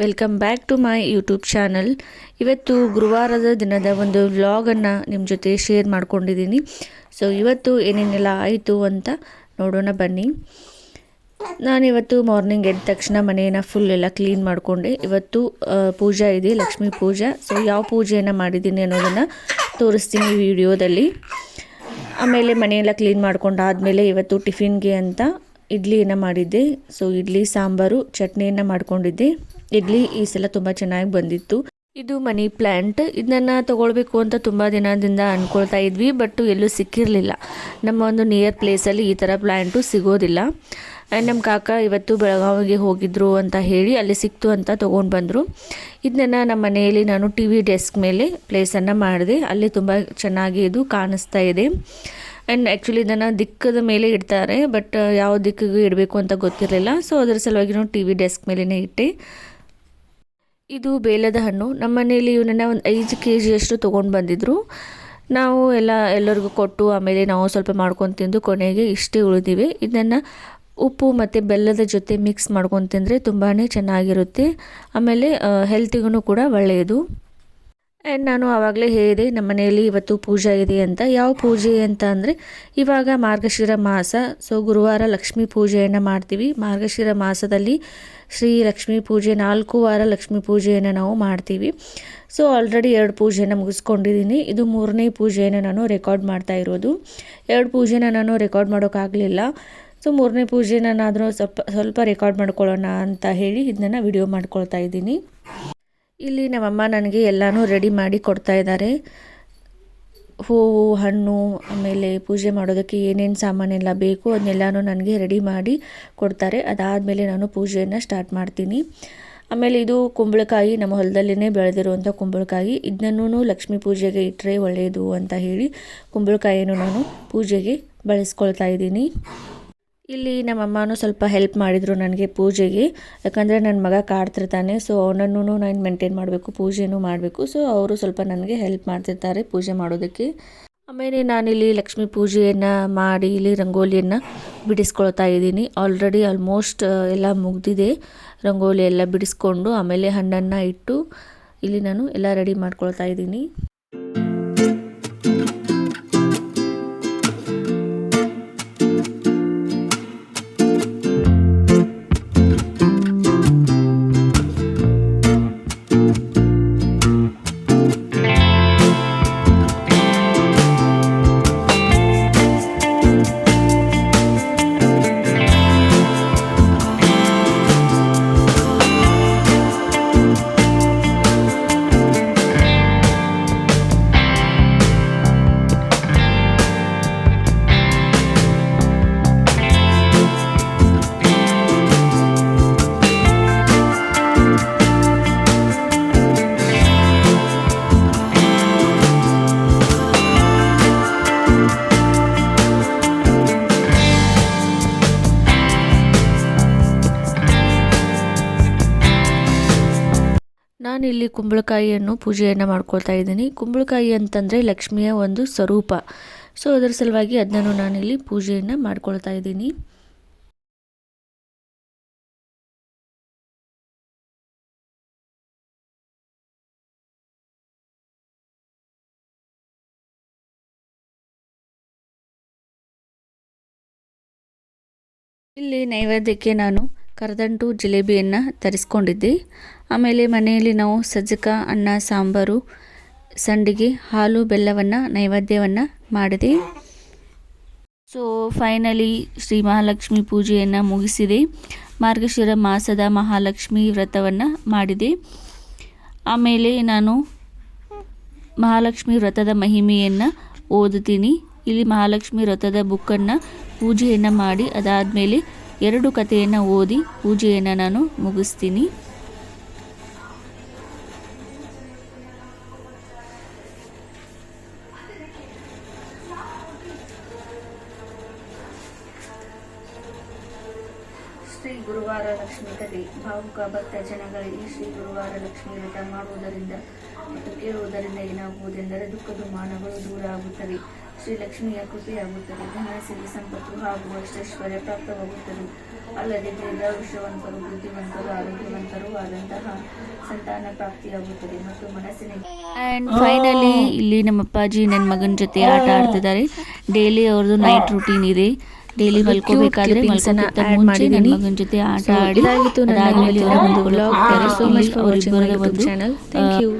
Welcome back to my YouTube channel ಇವತ್ತು ಗುರುವಾರದ ದಿನದ ಒಂದು ವ್ಲಾಗನ್ನು ನಿಮ್ಮ ಜೊತೆ ಶೇರ್ ಮಾಡ್ಕೊಂಡಿದ್ದೀನಿ. ಸೊ ಇವತ್ತು ಏನೇನೆಲ್ಲ ಆಯಿತು ಅಂತ ನೋಡೋಣ ಬನ್ನಿ. ನಾನಿವತ್ತು ಮಾರ್ನಿಂಗ್ ಎದ್ದ ತಕ್ಷಣ ಮನೆಯನ್ನು ಫುಲ್ ಎಲ್ಲ ಕ್ಲೀನ್ ಮಾಡಿಕೊಂಡೆ. ಇವತ್ತು ಪೂಜಾ ಇದೆ, ಲಕ್ಷ್ಮೀ ಪೂಜಾ. ಸೊ ಯಾವ ಪೂಜೆಯನ್ನು ಮಾಡಿದ್ದೀನಿ ಅನ್ನೋದನ್ನು ತೋರಿಸ್ತೀನಿ ವಿಡಿಯೋದಲ್ಲಿ. ಆಮೇಲೆ ಮನೆಯೆಲ್ಲ ಕ್ಲೀನ್ ಮಾಡ್ಕೊಂಡಾದಮೇಲೆ ಇವತ್ತು ಟಿಫಿನ್ಗೆ ಅಂತ ಇಡ್ಲಿಯನ್ನು ಮಾಡಿದ್ದೆ. ಸೊ ಇಡ್ಲಿ, ಸಾಂಬಾರು, ಚಟ್ನಿಯನ್ನು ಮಾಡ್ಕೊಂಡಿದ್ದೆ. ಇಡ್ಲಿ ಈ ಸಲ ತುಂಬ ಚೆನ್ನಾಗಿ ಬಂದಿತ್ತು. ಇದು ಮನಿ ಪ್ಲ್ಯಾಂಟ್ ಇದನ್ನ ತಗೊಳ್ಬೇಕು ಅಂತ ತುಂಬ ದಿನದಿಂದ ಅಂದ್ಕೊಳ್ತಾ ಇದ್ವಿ, ಬಟ್ ಎಲ್ಲೂ ಸಿಕ್ಕಿರಲಿಲ್ಲ. ನಮ್ಮ ಒಂದು ನಿಯರ್ ಪ್ಲೇಸಲ್ಲಿ ಈ ಥರ ಪ್ಲ್ಯಾಂಟು ಸಿಗೋದಿಲ್ಲ. ನಮ್ಮ ಕಾಕ ಇವತ್ತು ಬೆಳಗಾವಿಗೆ ಹೋಗಿದ್ರು ಅಂತ ಹೇಳಿ ಅಲ್ಲಿ ಸಿಕ್ತು ಅಂತ ತೊಗೊಂಡು ಬಂದರು. ಇದನ್ನ ನಮ್ಮ ಮನೆಯಲ್ಲಿ ನಾನು ಟಿ ವಿ ಡೆಸ್ಕ್ ಮೇಲೆ ಪ್ಲೇಸನ್ನು ಮಾಡಿದೆ. ಅಲ್ಲಿ ತುಂಬ ಚೆನ್ನಾಗಿ ಇದು ಕಾಣಿಸ್ತಾ ಇದೆ. ಆ್ಯಂಡ್ ಆ್ಯಕ್ಚುಲಿ ಇದನ್ನು ದಿಕ್ಕದ ಮೇಲೆ ಇಡ್ತಾರೆ, ಬಟ್ ಯಾವ ದಿಕ್ಕಿಗೂ ಇಡಬೇಕು ಅಂತ ಗೊತ್ತಿರಲಿಲ್ಲ. ಸೊ ಅದರ ಸಲುವಾಗಿ ನಾನು ಟಿ ವಿ ಡೆಸ್ಕ್ ಮೇಲೇ ಇಟ್ಟೆ. ಇದು ಬೇಲದ ಹಣ್ಣು. ನಮ್ಮ ಮನೆಯಲ್ಲಿ ಇವನನ್ನು ಒಂದು ಐದು ಕೆ ಜಿಯಷ್ಟು ತೊಗೊಂಡು ಬಂದಿದ್ದರು ನಾವು ಎಲ್ಲ, ಎಲ್ಲರಿಗೂ ಕೊಟ್ಟು ಆಮೇಲೆ ನಾವು ಸ್ವಲ್ಪ ಮಾಡ್ಕೊಂಡು ತಿಂದು ಕೊನೆಗೆ ಇಷ್ಟೇ ಉಳಿದಿವೆ. ಇದನ್ನು ಉಪ್ಪು ಮತ್ತು ಬೆಲ್ಲದ ಜೊತೆ ಮಿಕ್ಸ್ ಮಾಡ್ಕೊಂಡು ತಿಂದರೆ ತುಂಬಾ ಚೆನ್ನಾಗಿರುತ್ತೆ. ಆಮೇಲೆ ಹೆಲ್ತಿಗೂ ಕೂಡ ಒಳ್ಳೆಯದು. ಆ್ಯಂಡ್ ನಾನು ಆವಾಗಲೇ ಹೇಳಿದೆ, ನಮ್ಮ ಮನೆಯಲ್ಲಿ ಇವತ್ತು ಪೂಜೆ ಇದೆ ಅಂತ. ಯಾವ ಪೂಜೆ ಅಂತ ಅಂದರೆ, ಇವಾಗ ಮಾರ್ಗಶಿರ ಮಾಸ. ಸೊ ಗುರುವಾರ ಲಕ್ಷ್ಮೀ ಪೂಜೆಯನ್ನು ಮಾಡ್ತೀವಿ. ಮಾರ್ಗಶಿರ ಮಾಸದಲ್ಲಿ ಶ್ರೀ ಲಕ್ಷ್ಮೀ ಪೂಜೆ, ನಾಲ್ಕು ವಾರ ಲಕ್ಷ್ಮೀ ಪೂಜೆಯನ್ನು ನಾವು ಮಾಡ್ತೀವಿ. ಸೊ ಆಲ್ರೆಡಿ ಎರಡು ಪೂಜೆನ ಮುಗಿಸ್ಕೊಂಡಿದ್ದೀನಿ. ಇದು ಮೂರನೇ ಪೂಜೆಯನ್ನು ನಾನು ರೆಕಾರ್ಡ್ ಮಾಡ್ತಾ ಇರೋದು. ಎರಡು ಪೂಜೆನ ನಾನು ರೆಕಾರ್ಡ್ ಮಾಡೋಕ್ಕಾಗಲಿಲ್ಲ. ಸೊ ಮೂರನೇ ಪೂಜೆನಾದರೂ ಸ್ವಲ್ಪ ಸ್ವಲ್ಪ ರೆಕಾರ್ಡ್ ಮಾಡ್ಕೊಳ್ಳೋಣ ಅಂತ ಹೇಳಿ ಇದನ್ನು ವಿಡಿಯೋ ಮಾಡ್ಕೊಳ್ತಾ ಇದ್ದೀನಿ. ಇಲ್ಲಿ ನಮ್ಮಮ್ಮ ನನಗೆ ಎಲ್ಲನೂ ರೆಡಿ ಮಾಡಿ ಕೊಡ್ತಾ ಇದ್ದಾರೆ. ಹೂವು, ಹಣ್ಣು, ಆಮೇಲೆ ಪೂಜೆ ಮಾಡೋದಕ್ಕೆ ಏನೇನು ಸಾಮಾನೆಲ್ಲ ಬೇಕು ಅದನ್ನೆಲ್ಲನೂ ನನಗೆ ರೆಡಿ ಮಾಡಿ ಕೊಡ್ತಾರೆ. ಅದಾದಮೇಲೆ ನಾನು ಪೂಜೆಯನ್ನು ಸ್ಟಾರ್ಟ್ ಮಾಡ್ತೀನಿ. ಆಮೇಲೆ ಇದು ಕುಂಬಳಕಾಯಿ, ನಮ್ಮ ಹೊಲದಲ್ಲೇ ಬೆಳೆದಿರುವಂಥ ಕುಂಬಳಕಾಯಿ. ಇದನ್ನೂ ಲಕ್ಷ್ಮೀ ಪೂಜೆಗೆ ಇಟ್ಟರೆ ಒಳ್ಳೆಯದು ಅಂತ ಹೇಳಿ ಕುಂಬಳಕಾಯಿಯನ್ನು ನಾನು ಪೂಜೆಗೆ ಬಳಸ್ಕೊಳ್ತಾ ಇದ್ದೀನಿ. ಇಲ್ಲಿ ನಮ್ಮಮ್ಮನೂ ಸ್ವಲ್ಪ ಹೆಲ್ಪ್ ಮಾಡಿದರು ನನಗೆ ಪೂಜೆಗೆ. ಯಾಕಂದರೆ ನನ್ನ ಮಗ ಕಾಡ್ತಿರ್ತಾನೆ ಸೊ ಅವನನ್ನು ನಾನು ಮೇಂಟೈನ್ ಮಾಡಬೇಕು, ಪೂಜೆನೂ ಮಾಡಬೇಕು. ಸೊ ಅವರು ಸ್ವಲ್ಪ ನನಗೆ ಹೆಲ್ಪ್ ಮಾಡ್ತಿರ್ತಾರೆ ಪೂಜೆ ಮಾಡೋದಕ್ಕೆ. ಆಮೇಲೆ ನಾನಿಲ್ಲಿ ಲಕ್ಷ್ಮೀ ಪೂಜೆಯನ್ನು ಮಾಡಿ ಇಲ್ಲಿ ರಂಗೋಲಿಯನ್ನು ಬಿಡಿಸ್ಕೊಳ್ತಾ ಇದ್ದೀನಿ. ಆಲ್ರೆಡಿ ಆಲ್ಮೋಸ್ಟ್ ಎಲ್ಲ ಮುಗ್ದಿದೆ. ರಂಗೋಲಿ ಎಲ್ಲ ಬಿಡಿಸ್ಕೊಂಡು ಆಮೇಲೆ ಹಣ್ಣನ್ನು ಇಟ್ಟು ಇಲ್ಲಿ ನಾನು ಎಲ್ಲ ರೆಡಿ ಮಾಡ್ಕೊಳ್ತಾ ಇದ್ದೀನಿ. ನಾನಿಲ್ಲಿ ಕುಂಬಳಕಾಯಿಯನ್ನು ಪೂಜೆಯನ್ನು ಮಾಡ್ಕೊಳ್ತಾ ಇದ್ದೀನಿ. ಕುಂಬಳಕಾಯಿ ಅಂತಂದರೆ ಲಕ್ಷ್ಮಿಯ ಒಂದು ಸ್ವರೂಪ. ಸೊ ಅದರ ಸಲುವಾಗಿ ಅದನ್ನು ನಾನಿಲ್ಲಿ ಪೂಜೆಯನ್ನು ಮಾಡ್ಕೊಳ್ತಾ ಇದ್ದೀನಿ. ಇಲ್ಲಿ ನೈವೇದ್ಯಕ್ಕೆ ನಾನು ಕರದಂಟು ಜಿಲೇಬಿಯನ್ನು ತರಿಸ್ಕೊಂಡಿದ್ದೆ. ಆಮೇಲೆ ಮನೆಯಲ್ಲಿ ನಾವು ಸಜ್ಜಕ, ಅನ್ನ, ಸಾಂಬಾರು, ಸಂಡಿಗೆ, ಹಾಲು, ಬೆಲ್ಲವನ್ನು, ನೈವೇದ್ಯವನ್ನು ಮಾಡಿದೆ. ಸೊ ಫೈನಲಿ ಶ್ರೀ ಮಹಾಲಕ್ಷ್ಮಿ ಪೂಜೆಯನ್ನು ಮುಗಿಸಿದೆ. ಮಾರ್ಗಶಿರ ಮಾಸದ ಮಹಾಲಕ್ಷ್ಮಿ ವ್ರತವನ್ನು ಮಾಡಿದೆ. ಆಮೇಲೆ ನಾನು ಮಹಾಲಕ್ಷ್ಮಿ ವ್ರತದ ಮಹಿಮೆಯನ್ನು ಓದುತ್ತೀನಿ. ಇಲ್ಲಿ ಮಹಾಲಕ್ಷ್ಮಿ ವ್ರತದ ಬುಕ್ಕನ್ನು ಪೂಜೆಯನ್ನು ಮಾಡಿ, ಅದಾದಮೇಲೆ ಎರಡು ಕಥೆಯನ್ನು ಓದಿ ಪೂಜೆಯನ್ನು ನಾನು ಮುಗಿಸ್ತೀನಿ. ಶ್ರೀ ಗುರುವಾರ ಲಕ್ಷ್ಮಿ ಕಥೆ ಭಾವುಕ ಭಕ್ತ ಜನಗಳಿಗೆ ಶ್ರೀ ಗುರುವಾರ ಲಕ್ಷ್ಮಿ ವ್ರತ ಮಾಡುವುದರಿಂದ ಮತ್ತು ಕೇಳುವುದರಿಂದ ಏನಾಗುವುದೆಂದರೆ ದುಃಖ ದುಮಾನಗಳು ದೂರ ಆಗುತ್ತವೆ ಶ್ರೀ ಲಕ್ಷ್ಮಿಯ ಕೃಪೆಯಾಗುತ್ತದೆ. ಧನ ಸಂಪತ್ತು ಹಾಗೂ ಅಷ್ಟೈಶ್ವರ್ಯ ಪ್ರಾಪ್ತವಾಗುತ್ತದೆ. ಅಲ್ಲದೆ ದೀರ್ಘಾಯುಷ್ಯವಂತರು, ಬುದ್ಧಿವಂತರು, ಆರೋಗ್ಯವಂತರು ಆದಂತಹ ಸಂತಾನ ಪ್ರಾಪ್ತಿಯಾಗುತ್ತದೆ ಮತ್ತು ಮನಸ್ಸಿನ ಅಂಡ್ ಫೈನಲಿ ಇಲ್ಲಿ ನಮ್ಮ ಅಪ್ಪಾಜಿ ನನ್ನ ಮಗನ ಜೊತೆ ಆಟ ಆಡ್ತಿದ್ದಾರೆ. ಡೈಲಿ ಅವ್ರದ್ದು ನೈಟ್ ರೂಟೀನ್ ಇದೆ. ಡೈಲಿ ಮಲ್ಕೋಬೇಕಾದ್ರೆ ಮಲ್ಕೋಕ್ಕಿಂತ ಮುಂಚೆ ನನ್ನ ಮಗನ ಜೊತೆ ಆಟ ಆಡಿ ಇದಾಗಿತ್ತು ನನ್ನ ಅದಾದ್ಮೇಲೆ ಇವತ್ತಿನ ಒಂದು ಒಂದು vlog vlog. Thank you so much for watching my ಅವರಿಬ್ಬರದ YouTube ಒಂದು channel. Thank you.